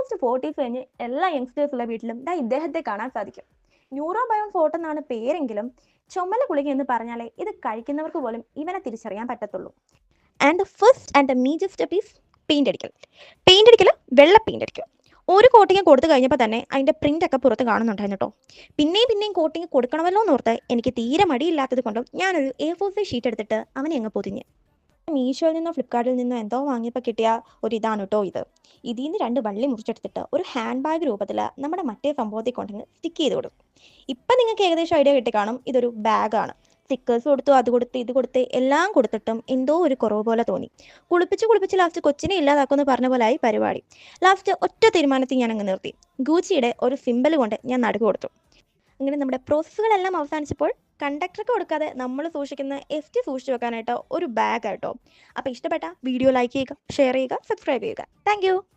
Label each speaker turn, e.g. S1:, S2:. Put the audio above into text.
S1: Almost forties കഴിഞ്ഞ് എല്ലാ യങ്സ്റ്റേഴ്സുള്ള വീട്ടിലും ദാ ഇദ്ദേഹത്തെ കാണാൻ സാധിക്കും. ന്യൂറോ ബയോൺ ഫോർട്ട് എന്നാണ് പേരെങ്കിലും ചുമല ഗുളിക എന്ന് പറഞ്ഞാലേ ഇത് കഴിക്കുന്നവർക്ക് പോലും ഇവനെ തിരിച്ചറിയാൻ പറ്റത്തുള്ളൂ. And first and major step is paint അടിക്കൽ. Paint അടിക്കൽ വെള്ള പെയിന്റ് അടിക്കൽ ഒരു കോട്ടിങ് കൊടുത്തു കഴിഞ്ഞപ്പോൾ തന്നെ അതിന്റെ പ്രിന്റ് ഒക്കെ പുറത്ത് കാണുന്നുണ്ടായിരുന്നു കേട്ടോ പിന്നെയും പിന്നെയും കോട്ടിങ് കൊടുക്കണമല്ലോ എന്ന് എന്നോർത്ത് എനിക്ക് തീരെ മടിയില്ലാത്തത് കൊണ്ടും ഞാനൊരു എ ഫോർ സൈസ് ഷീറ്റ് എടുത്തിട്ട് അവനെ അങ്ങ് പൊതിഞ്ഞ്. മീഷോയിൽ നിന്നോ ഫ്ലിപ്കാർട്ടിൽ നിന്നോ എന്തോ വാങ്ങിയപ്പോൾ കിട്ടിയ ഒരു ഇതാണ് കേട്ടോ ഇത്. ഇതിൽ നിന്ന് രണ്ട് വള്ളി മുറിച്ചെടുത്തിട്ട് ഒരു ഹാൻഡ് ബാഗ് രൂപത്തിൽ നമ്മുടെ മറ്റേ സംഭവത്തിൽ കൊണ്ടുവന്ന് സ്റ്റിക്ക് ചെയ്ത് കൊടുക്കും. ഇപ്പം നിങ്ങൾക്ക് ഏകദേശം ഐഡിയ കിട്ടി കാണും. ഇതൊരു ബാഗാണ് സ്റ്റിക്കേഴ്സ് കൊടുത്തു അത് കൊടുത്ത് ഇത് കൊടുത്ത് എല്ലാം കൊടുത്തിട്ടും എന്തോ ഒരു കുറവ് പോലെ തോന്നി. കുളിപ്പിച്ച് കുളിപ്പിച്ച് ലാസ്റ്റ് കൊച്ചിനെ ഇല്ലാതാക്കുമെന്ന് പറഞ്ഞ പോലെ ആയി പരിപാടി. ലാസ്റ്റ് ഒറ്റ തീരുമാനത്തിൽ ഞാൻ അങ്ങ് നിർത്തി. ഗൂച്ചിയുടെ ഒരു സിമ്പൽ കൊണ്ട് ഞാൻ നടുക്ക് കൊടുത്തു. അങ്ങനെ നമ്മുടെ പ്രോസസ്സുകളെല്ലാം അവസാനിച്ചപ്പോൾ കണ്ടക്ടർക്ക് കൊടുക്കാതെ നമ്മൾ സൂക്ഷിക്കുന്ന എസ് ടി സൂക്ഷിച്ചു വെക്കാനായിട്ട് ഒരു ബാഗ് ആട്ടോ അപ്പോൾ ഇഷ്ടപ്പെട്ട വീഡിയോ ലൈക്ക് ചെയ്യുക ഷെയർ ചെയ്യുക സബ്സ്ക്രൈബ് ചെയ്യുക. താങ്ക്